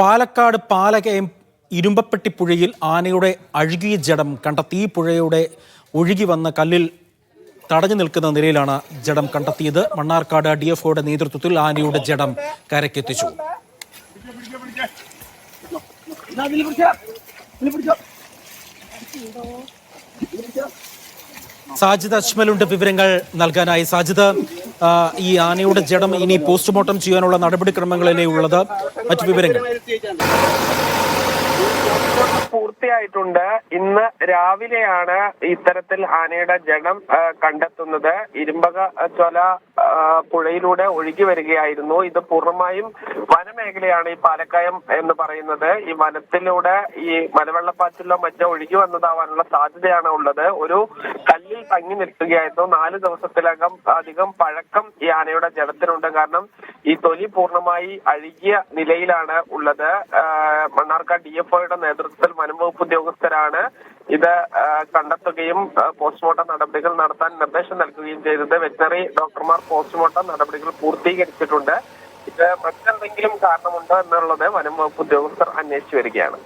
പാലക്കാട് പാലകയം ഇരുമ്പപ്പെട്ടി പുഴയിൽ ആനയുടെ അഴുകിയ ജഡം കണ്ടെത്തി. പുഴയുടെ ഒഴുകി വന്ന കല്ലിൽ തടഞ്ഞു നിൽക്കുന്ന നിലയിലാണ് ജഡം കണ്ടെത്തിയത്. മണ്ണാർക്കാട് ഡി എഫ് ഒയുടെ നേതൃത്വത്തിൽ ആനയുടെ ജഡം കരക്കെത്തിച്ചു സാജിദ് അജ്മലുണ്ട് വിവരങ്ങൾ നൽകാനായി. സാജിദ് ഈ ആനയുടെ ജഡം ഇനി പോസ്റ്റ്മോർട്ടം ചെയ്യാനുള്ള നടപടിക്രമങ്ങളിലേ ഉള്ളത്. മറ്റു വിവരങ്ങൾ. പൂർത്തിയായിട്ടുണ്ട്. ഇന്ന് രാവിലെയാണ് ഇത്തരത്തിൽ ആനയുടെ ജഡം കണ്ടെത്തുന്നത്. ഇരുമ്പക ചൊല പുഴയിലൂടെ ഒഴുകി വരികയായിരുന്നു. ഇത് പൂർണമായും വനമേഖലയാണ് ഈ പാലക്കയം എന്ന് പറയുന്നത്. ഈ വനത്തിലൂടെ ഈ മലവെള്ളപ്പാച്ചിലോ മറ്റോ ഒഴുകി വന്നതാവാനുള്ള സാധ്യതയാണ് ഉള്ളത്. ഒരു കല്ലിൽ തങ്ങി നിൽക്കുകയായിരുന്നു. നാല് ദിവസത്തിലകം അധികം പഴക്കം ഈ ആനയുടെ ജഡത്തിനുണ്ട്. കാരണം ഈ തൊലി പൂർണമായി അഴുകിയ നിലയിലാണ് ഉള്ളത്. മണ്ണാർക്കാട് ഡി എഫ് നേതൃത്വത്തിൽ വനംവകുപ്പ് ഉദ്യോഗസ്ഥരാണ് ഇത് കണ്ടെത്തുകയും പോസ്റ്റ്മോർട്ടം നടപടികൾ നടത്താൻ നിർദ്ദേശം നൽകുകയും ചെയ്തത്. വെറ്ററിനറി ഡോക്ടർമാർ പോസ്റ്റ്മോർട്ടം നടപടികൾ പൂർത്തീകരിച്ചിട്ടുണ്ട്. ഇത് മറ്റെന്തെങ്കിലും കാരണമുണ്ടോ എന്നുള്ളത് വനം വകുപ്പ് ഉദ്യോഗസ്ഥർ അന്വേഷിച്ചു വരികയാണ്.